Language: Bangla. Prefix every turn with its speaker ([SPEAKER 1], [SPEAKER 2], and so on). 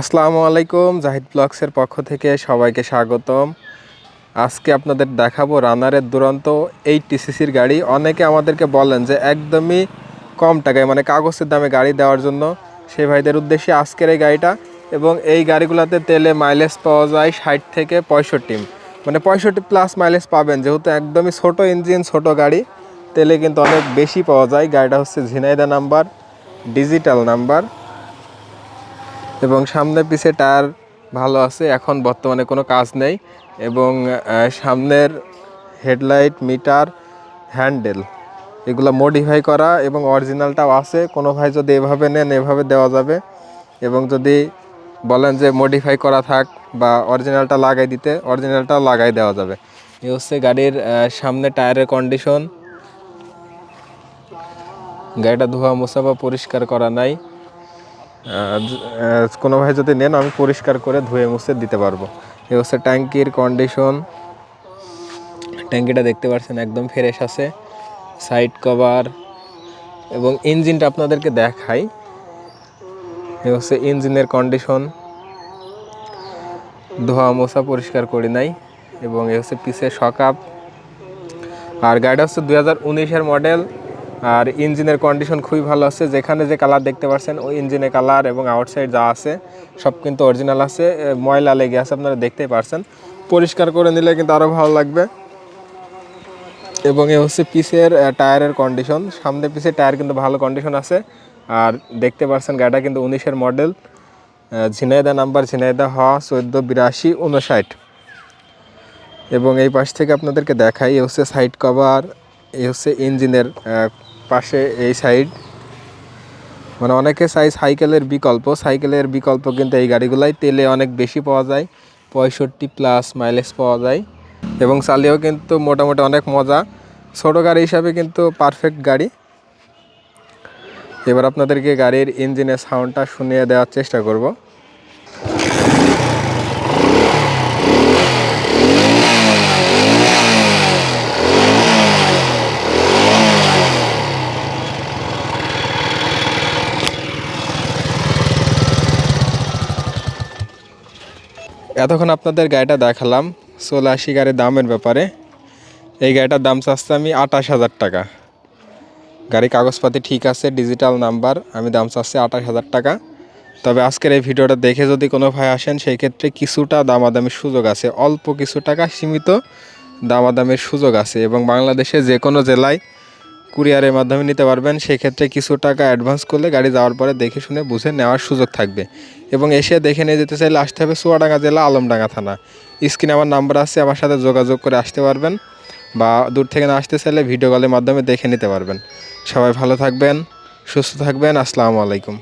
[SPEAKER 1] আসসালামু আলাইকুম, জাহিদ ব্লগসের পক্ষ থেকে সবাইকে স্বাগতম। আজকে আপনাদের দেখাবো রানারের দুরন্ত এই টিসিসির গাড়ি। অনেকে আমাদেরকে বলেন যে একদমই কম টাকায় মানে কাগজের দামে গাড়ি দেওয়ার জন্য। সেই ভাইদের উদ্দেশ্যে আজকের এই গাড়িটা এবং এই গাড়িগুলোতে তেলে মাইলেজ পাওয়া যায় ষাট থেকে পঁয়ষট্টি। মানে পঁয়ষট্টি প্লাস মাইলেজ পাবেন, যেহেতু একদমই ছোট ইঞ্জিন ছোট গাড়ি। তেলে কিন্তু অনেক বেশি পাওয়া যায়। গাড়িটা হচ্ছে ঝিনাইদা নাম্বার ডিজিটাল নাম্বার। এবং সামনে পিছে টায়ার ভালো আছে, এখন বর্তমানে কোনো কাজ নেই এবং সামনের হেডলাইট, মিটার, হ্যান্ডেল এগুলো মডিফাই করা এবং অরিজিনালটাও আছে, কোনো ভাই যদি এভাবে নেন এভাবে দেওয়া যাবে এবং যদি বলেন যে মডিফাই করা থাক বা অরিজিনালটা লাগাই দিতে অরিজিনালটাও লাগাই দেওয়া যাবে। এই হচ্ছে গাড়ির সামনে টায়ারের কন্ডিশন গাড়িটা ধোয়া মোছা বা পরিষ্কার করা নাই। কোনো ভাই যদি নেন, আমি পরিষ্কার করে ধুয়ে মুছে দিতে পারব। এ হচ্ছে ট্যাঙ্কির কন্ডিশন ট্যাঙ্কিটা দেখতে পাচ্ছেন, একদম ফ্রেশ আছে। সাইড কভার এবং ইঞ্জিনটা আপনাদেরকে দেখাই। এ হচ্ছে ইঞ্জিনের কন্ডিশন ধোয়া মোছা পরিষ্কার করি নাই এবং এ হচ্ছে পিছের সকাপ আর গাড়িটা হচ্ছে দুই হাজার উনিশের মডেল আর ইঞ্জিনের কন্ডিশন খুবই ভালো আছে। যেখানে যে কালার দেখতে পাচ্ছেন ওই ইঞ্জিনের কালার এবং আউটসাইড যা আছে, সব কিন্তু অরিজিনাল আছে। ময়লা লেগে আছে আপনারা দেখতেই পারছেন। পরিষ্কার করে নিলে কিন্তু আরও ভালো লাগবে। এবং এ হচ্ছে পিসের টায়ারের কন্ডিশন সামনে পিসের টায়ার কিন্তু ভালো কন্ডিশন আছে। আর দেখতে পাচ্ছেন গাড়িটা কিন্তু উনিশের মডেল ঝিনাইদা নাম্বার ঝিনাইদা হ, চোদ্দ, বিরাশি উনষাট এবং এই পাশ থেকে আপনাদেরকে দেখাই এই হচ্ছে সাইড কভার এই হচ্ছে ইঞ্জিনের পাশে এই সাইড মানে অনেকে চাই সাইকেলের বিকল্প। সাইকেলের বিকল্প কিন্তু এই গাড়িগুলাই তেলে অনেক বেশি পাওয়া যায়। পঁয়ষট্টি প্লাস মাইলেজ পাওয়া যায়। এবং চালিয়েও কিন্তু মোটামুটি অনেক মজা। ছোটো গাড়ি হিসাবে কিন্তু পারফেক্ট গাড়ি। এবার আপনাদেরকে গাড়ির ইঞ্জিনের সাউন্ডটা শুনিয়ে দেওয়ার চেষ্টা করব। এতক্ষণ আপনাদের গাড়িটা দেখালাম চলে আসি গাড়ির দামের ব্যাপারে। এই গাড়িটার দাম চাচ্ছে আমি আঠাশ হাজার টাকা। গাড়ি কাগজপাতি ঠিক আছে ডিজিটাল নাম্বার আমি দাম চাচ্ছি আঠাশ হাজার টাকা। তবে আজকের এই ভিডিওটা দেখে যদি কোনো ভাই আসেন, সেই ক্ষেত্রে কিছুটা দামাদামির সুযোগ আছে। অল্প কিছু টাকা সীমিত দামাদামির সুযোগ আছে এবং বাংলাদেশে যে কোনো জেলায় কুরিয়ারের মাধ্যমে নিতে পারবেন, সেক্ষেত্রে কিছু টাকা অ্যাডভান্স করলে গাড়ি যাওয়ার পরে দেখে শুনে বুঝে নেওয়ার সুযোগ থাকবে। এবং এসে দেখে নিয়ে যেতে চাইলে আসতে হবে চুয়াডাঙ্গা জেলা আলমডাঙ্গা থানা। স্ক্রিনে আমার নাম্বার আছে, আমার সাথে যোগাযোগ করে আসতে পারবেন বা দূর থেকে না আসতে চাইলে ভিডিও কলের মাধ্যমে দেখে নিতে পারবেন। সবাই ভালো থাকবেন, সুস্থ থাকবেন, আসসালামু আলাইকুম।